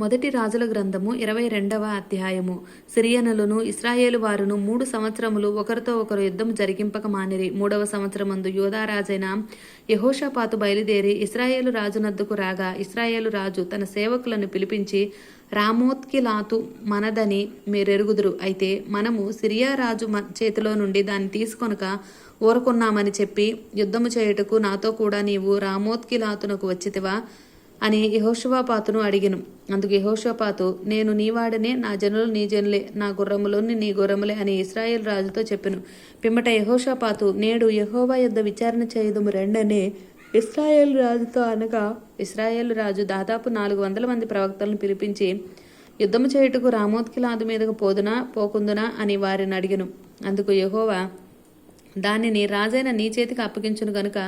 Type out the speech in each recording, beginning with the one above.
మొదటి రాజుల గ్రంథము ఇరవై రెండవ అధ్యాయము. సిరియనులను ఇస్రాయేలు వారును మూడు సంవత్సరములు ఒకరితో ఒకరు యుద్ధం జరిగింపక మానిరి. మూడవ సంవత్సరమందు యోధారాజైన యహోషాపాతు బయలుదేరి ఇస్రాయేలు రాజునద్దుకు రాగా ఇస్రాయేలు రాజు తన సేవకులను పిలిపించి రామోత్కిలాతు మనదని మీరెరుగుదురు. అయితే మనము సిరియా రాజు మ- చేతిలో నుండి దాన్ని తీసుకొనక ఊరుకున్నామని చెప్పి యుద్ధము చేయుటకు నాతో కూడా నీవు రామోత్కిలాతునకు వచ్చితివా? అని యహోషపాతును అడిగిను. అందుకు యహోషపాతు నేను నీవాడనే నా జనులు నీ జనులే నా గుర్రములోని నీ గుర్రములే అని ఇస్రాయేల్ రాజుతో చెప్పెను. పిమ్మట యహోషపాతు నేడు యహోవా యొద్ద విచారణ చేయదుము రెండనే ఇస్రాయేల్ రాజుతో అనగా ఇస్రాయేల్ రాజు దాదాపు నాలుగు వందల మంది ప్రవక్తలను పిలిపించి యుద్ధము చేయుటకు రామోత్కిలాదు మీదకు పోదునా పోకుందునా అని వారిని అడిగను. అందుకు యహోవా దానిని రాజైన నీ చేతికి అప్పగించును గనుక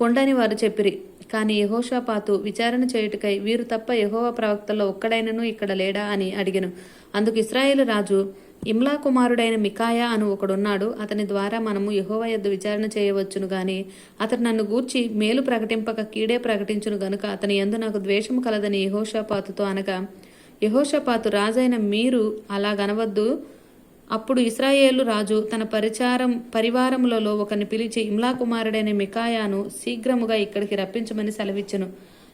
పొండని వారు చెప్పిరి. కానీ యహోషాపాతు విచారణ చేయుటకై వీరు తప్ప యహోవా ప్రవక్తల్లో ఒక్కడైనను ఇక్కడ లేడా అని అడిగను. అందుకు ఇస్రాయేల్ రాజు ఇమ్లా కుమారుడైన మికాయా అను ఒకడున్నాడు. అతని ద్వారా మనము యహోవ యొద్ద విచారణ చేయవచ్చును గాని అతడు నన్ను గూర్చి మేలు ప్రకటింపక కీడే ప్రకటించును గనుక అతని యందు నాకు ద్వేషము కలదని యహోషాపాతుతో అనగా యహోషపాతు రాజైన మీరు అలా గనవద్దు. అప్పుడు ఇస్రాయేలు రాజు తన పరిచారం పరివారములలో ఒకరిని పిలిచి ఇమ్లా కుమారుడైన మికాయాను శీఘ్రముగా ఇక్కడికి రప్పించమని సెలవిచ్చెను.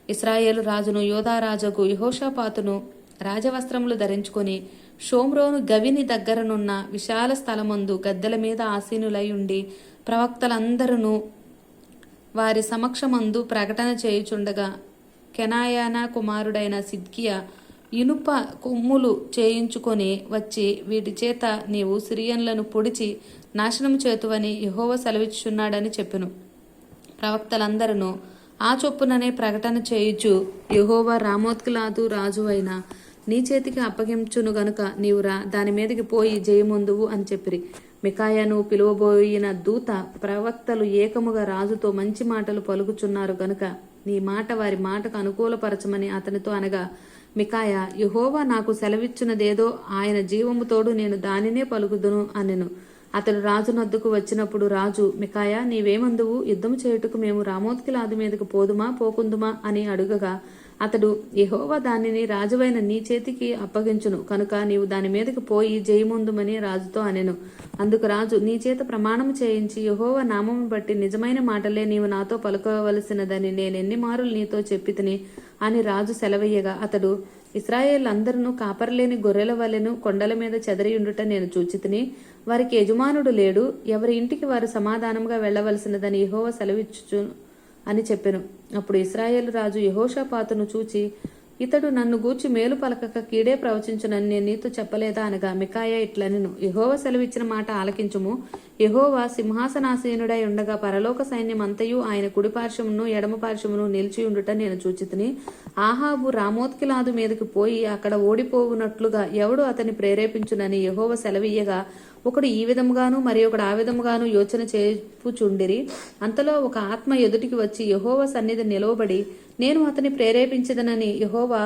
ఇస్రాయేలు రాజును యోధారాజుకు యహోషాపాతును రాజవస్త్రములు ధరించుకొని షోమ్రోను గవిని దగ్గరనున్న విశాల స్థలమందు గద్దెల మీద ఆసీనులై ఉండి ప్రవక్తలందరూ వారి సమక్షమందు ప్రకటన చేయుచుండగా కెనాయానా కుమారుడైన సిద్కియా ఇనుప కొమ్ములు చేయించుకొని వచ్చి వీటి చేత నీవు సిరియన్లను పొడిచి నాశనం చేతువని యహోవ సెలవిచ్చున్నాడని చెప్పెను. ప్రవక్తలందరూ ఆ చొప్పుననే ప్రకటన చేయుచు యహోవ రామోత్కిలాదు రాజు అయిన నీ చేతికి అప్పగించును గనుక నీవు రా దాని మీదకి పోయి జయముందువు అని చెప్పిరి. మికాయను పిలువబోయిన దూత ప్రవక్తలు ఏకముగా రాజుతో మంచి మాటలు పలుకుచున్నారు గనుక నీ మాట వారి మాటకు అనుకూలపరచమని అతనితో అనగా మికాయ యహోవా నాకు సెలవిచ్చినదేదో ఆయన జీవముతోడు నేను దానినే పలుకుదును అనెను. అతడు రాజు నద్దుకు వచ్చినప్పుడు రాజు మికాయ నీవేమందువు? యుద్ధం చేయుటకు మేము రామోత్కిలాది మీదకు పోదుమా పోకుందుమా అని అడుగగా అతడు యహోవా దానిని రాజువైన నీ చేతికి అప్పగించును కనుక నీవు దాని మీదకి పోయి జయముందుమని రాజుతో అనెను. అందుకు రాజు నీ చేత ప్రమాణం చేయించి యహోవ నామం బట్టి నిజమైన మాటలే నీవు నాతో పలుకోవలసినదని నేనెన్ని మారులు నీతో చెప్పితిని అని రాజు సెలవయ్యగా అతడు ఇస్రాయేల్ అందరూ కాపరలేని గొర్రెల వలెను కొండల మీద చెదరియుండుట నేను చూచితిని. వారికి యజమానుడు లేడు ఎవరి ఇంటికి వారు సమాధానంగా వెళ్ళవలసినదని యహోవ సెలవిచ్చుచు అని చెప్పెను. అప్పుడు ఇస్రాయేల్ రాజు యహోషాపాతును చూచి ఇతడు నన్ను గూర్చి మేలు పలకక కీడే ప్రవచించునని నేను నీతో చెప్పలేదా అనగా మికాయ ఇట్లనిను. యహోవ సెలవిచ్చిన మాట ఆలకించుము. యహోవా సింహాసనాసీనుడై ఉండగా పరలోక సైన్యమంతయు ఆయన కుడిపార్శ్వమును ఎడమపార్శ్వమును నిలిచి ఉండుట నేను చూచితిని. ఆహాబు రామోత్కిలాదు మీదకి పోయి అక్కడ ఓడిపోవునట్లుగా ఎవడు అతని ప్రేరేపించునని యహోవ సెలవీయగా ఒకడు ఈ విధముగాను మరి ఒకడు ఆ విధముగాను యోచన చేపుచుండిరి. అంతలో ఒక ఆత్మ ఎదుటికి వచ్చి యహోవ సన్నిధి నిలవబడి నేను అతని ప్రేరేపించదనని యహోవా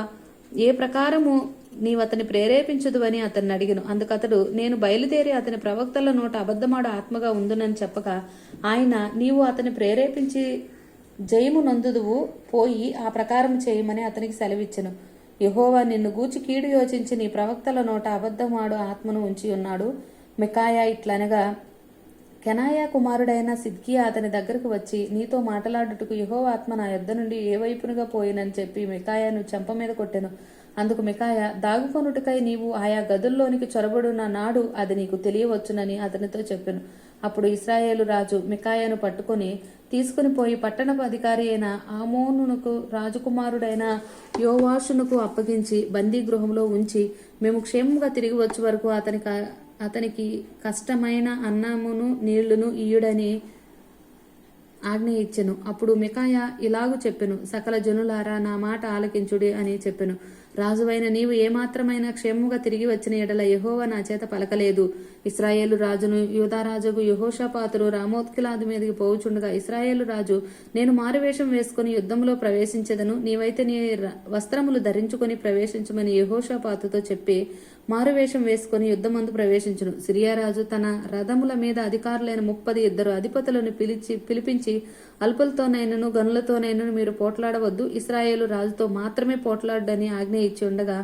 ఏ ప్రకారము నీవు అతని ప్రేరేపించదు అని అతన్ని అడిగను. అందుకతడు నేను బయలుదేరి అతని ప్రవక్తల నోట అబద్ధమాడు ఆత్మగా ఉందునని చెప్పక ఆయన నీవు అతని ప్రేరేపించి జయము నందుదువు పోయి ఆ ప్రకారం చేయమని అతనికి సెలవిచ్చను. యహోవా నిన్ను గూచి కీడు యోచించి నీ ప్రవక్తల నోట అబద్ధమాడు ఆత్మను ఉంచి ఉన్నాడు. మికాయా ఇట్లనగా కెనాయా కుమారుడైన సిద్కియా అతని దగ్గరకు వచ్చి నీతో మాట్లాడుటకు యహోవాత్మ ఆత్మ నా యొద్ద నుండి ఏ వైపునుగా పోయినని చెప్పి మికాయాను చెంప మీద కొట్టెను. అందుకు మికాయ దాగుకొనుటకై నీవు ఆయా గదుల్లోనికి చొరబడున్న నాడు అది నీకు తెలియవచ్చునని అతనితో చెప్పాను. అప్పుడు ఇస్రాయేలు రాజు మికాయను పట్టుకొని తీసుకుని పోయి పట్టణపు అధికారి అయిన ఆమోనునకు రాజకుమారుడైన యోవాషునకు అప్పగించి బందీ గృహంలో ఉంచి మేము క్షేమంగా తిరిగి వచ్చే వరకు అతనికి అతనికి కష్టమైన అన్నమును నీళ్ళును ఇయ్యుడని ఆజ్ఞ ఇచ్చెను. అప్పుడు మికాయ ఇలాగు చెప్పెను సకల జనులారా నా మాట ఆలకించుడి అని చెప్పెను. రాజువైన నీవు ఏమాత్రమైన క్షేమముగా తిరిగి వచ్చిన ఎడల యహోవ నా చేత పలకలేదు. ఇస్రాయేలు రాజును యూదారాజుకు యహోషపాతులు రామోత్కిలాదు మీదకి పోవుచుండగా ఇస్రాయేలు రాజు నేను మారువేషం వేసుకుని యుద్ధంలో ప్రవేశించెదను. నీవైతే నీ వస్త్రములు ధరించుకొని ప్రవేశించమని యహోషపాతుతో చెప్పి మారువేషం వేసుకుని యుద్ధమందు ప్రవేశించును. సిరియారాజు తన రథముల మీద అధికారులైన ముప్పది ఇద్దరు అధిపతులను పిలిచి పిలిపించి అల్పులతోనైనను గనులతోనైనను మీరు పోట్లాడవద్దు. ఇస్రాయేలు రాజుతో మాత్రమే పోట్లాడని ఆజ్ఞ ఇచ్చి ఉండగా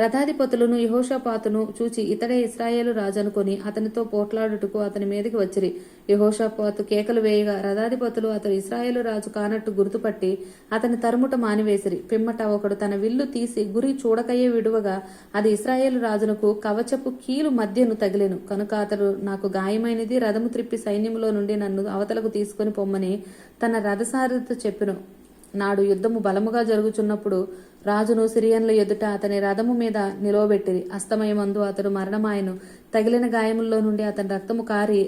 రథాధిపతులను యహోషపాతును చూచి ఇతడే ఇస్రాయేలు రాజనుకొని అతనితో పోట్లాడుటకు అతని మీదకి వచ్చిరి. యహోషపాతు కేకలు వేయగా రథాధిపతులు అతడు ఇస్రాయేలు రాజు కానట్టు గుర్తుపట్టి అతని తరుముట మానివేసిరి. పిమ్మట ఒకడు తన విల్లు తీసి గురి చూడకయ్యే విడువగా అది ఇస్రాయేలు రాజునకు కవచపు కీలు మధ్యను తగిలెను. కనుక అతడు నాకు గాయమైనది రథము త్రిప్పి సైన్యంలో నుండి నన్ను అవతలకు తీసుకొని పొమ్మని తన రథసారథితో చెప్పిన. నాడు యుద్ధము బలముగా జరుగుచున్నప్పుడు రాజును సిరియన్ల ఎదుట అతని రథము మీద నిలవబెట్టిరి. అస్తమయమందు అతడు మరణమాయను. తగిలిన గాయముల్లో నుండి అతని రక్తము కారి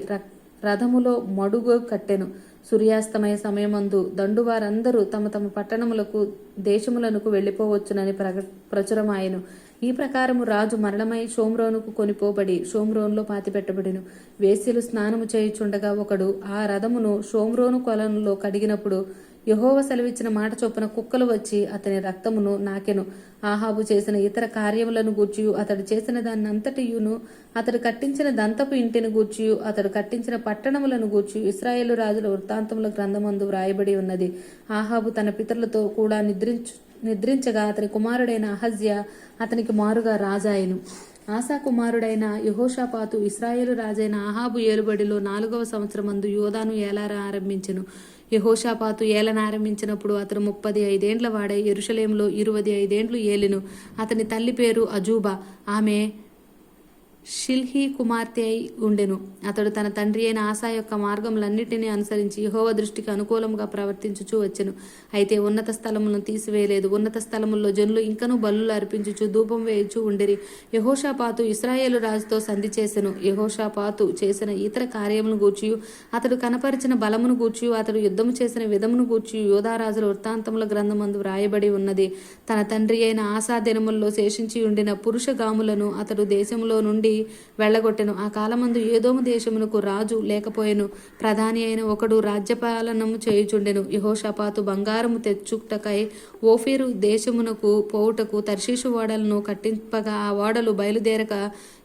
రథములో మడుగు కట్టెను. సూర్యాస్తమయ సమయమందు దండువారందరూ తమ తమ పట్టణములకు దేశములకు వెళ్ళిపోవచ్చునని ప్రగ ప్రచురమాయెను. ఈ ప్రకారము రాజు మరణమై షోమ్రోనుకు కొనిపోబడి షోమ్రోన్లో పాతిపెట్టబడిను. వేశ్యలు స్నానము చేయుచుండగా ఒకడు ఆ రథమును షోమ్రోను కొలంలో కడిగినప్పుడు యహోవ సెలవిచ్చిన మాట చొప్పున కుక్కలు వచ్చి అతని రక్తమును నాకెను. ఆహాబు చేసిన ఇతర కార్యములను గూర్చియు. అతడు చేసిన దాన్నంతటియును అతడు కట్టించిన దంతపు ఇంటిని గూర్చియు. అతడు కట్టించిన పట్టణములను గూర్చి ఇస్రాయేలు రాజుల వృత్తాంతముల గ్రంథమందు వ్రాయబడి ఉన్నది. ఆహాబు తన పితరులతో కూడా నిద్రించు నిద్రించగా అతని కుమారుడైన అహజ్య అతనికి మారుగా రాజాయను. ఆశా కుమారుడైన యహోషాపాతు ఇస్రాయేలు రాజైన ఆహాబు ఏలుబడిలో నాలుగవ సంవత్సరమందు యోధాను ఏలార ఆరంభించెను. యహోషాపాతు ఏలన ఆరంభించినప్పుడు అతను ముప్పది ఐదేండ్ల వాడై ఎరుషలేంలో ఇరువది ఐదేండ్లు ఏలెను. అతని తల్లి పేరు అజూబా. ఆమె షిల్హీ కుమార్తె అయి ఉండెను. అతడు తన తండ్రి అయిన ఆశా యొక్క మార్గములన్నిటినీ అనుసరించి యహోవ దృష్టికి అనుకూలంగా ప్రవర్తించుచూ వచ్చెను. అయితే ఉన్నత స్థలములను తీసివేయలేదు. ఉన్నత స్థలముల్లో జనులు ఇంకనూ బలులు అర్పించుచు ధూపం వేయుచూ ఉండిరి. యహోషాపాతు ఇస్రాయేలు రాజుతో సంధి చేసెను. యహోషాపాతు చేసిన ఇతర కార్యములను గూర్చి అతడు కనపరిచిన బలమును గూర్చి అతడు యుద్ధము చేసిన విధమును గూర్చి యోధారాజుల వృత్తాంతముల గ్రంథమందు వ్రాయబడి ఉన్నది. తన తండ్రి అయిన ఆశా దినముల్లో శేషించి ఉండిన పురుష గాములను అతడు దేశంలో నుండి వెళ్ళగొట్టెను. ఆ కాలమందు ఏదోము దేశమునకు రాజు లేకపోయెను. ప్రధాని అయిన ఒకడు రాజ్యపాలనము చేయుచుండెను. యహోషపాతు బంగారము తెచ్చుటకై ఓఫీరు దేశమునకు పోవుటకు తర్షీషు ఓడలను కట్టింపగా ఆ ఓడలు బయలుదేరక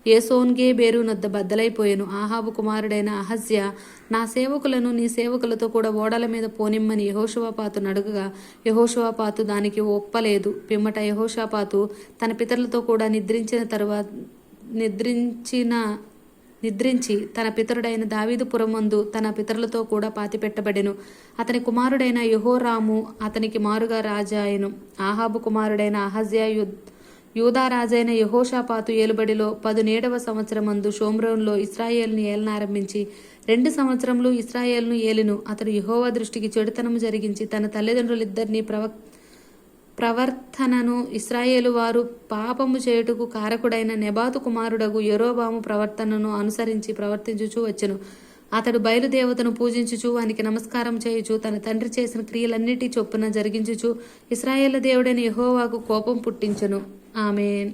ఏసోన్గే బేరు నద్ద బద్దలైపోయాను. ఆహాబు కుమారుడైన అహస్య నా సేవకులను నీ సేవకులతో కూడా ఓడల మీద పోనిమ్మని యహోషువపాతు నడుగగా. యహోషవాపాతు దానికి ఒప్పలేదు. పిమ్మట యహోషాపాతు తన పితరులతో కూడా నిద్రించిన తరువాత నిద్రించిన నిద్రించి తన పితరుడైన దావీదు పురమందు తన పితరులతో కూడా పాతిపెట్టబడెను. అతని కుమారుడైన యహోరాము అతనికి మారుగా రాజాయను. ఆహాబు కుమారుడైన అహజ్యా యుద్ యూదారాజైన యహోషాపాతు ఏలుబడిలో పదునేడవ సంవత్సరమందు షోమ్రోన్లో ఇస్రాయేల్ని ఏలనారంభించి రెండు సంవత్సరములు ఇస్రాయేల్ను ఏలిను. అతడు యహోవా దృష్టికి చెడుతనము జరిగించి తన తల్లిదండ్రులిద్దరినీ ప్రవక్ ప్రవర్తనను ఇస్రాయేలు వారు పాపము చేయుటకు కారకుడైన నెబాతు కుమారుడగు యెరోబాము ప్రవర్తనను అనుసరించి ప్రవర్తించుచూ వచ్చెను. అతడు బయలుదేవతను పూజించుచు వానికి నమస్కారం చేయుచు తన తండ్రి చేసిన క్రియలన్నిటి చొప్పున జరిగించుచు ఇస్రాయేల్ దేవుడైన యహోవాకు కోపం పుట్టించను. ఆమెన్.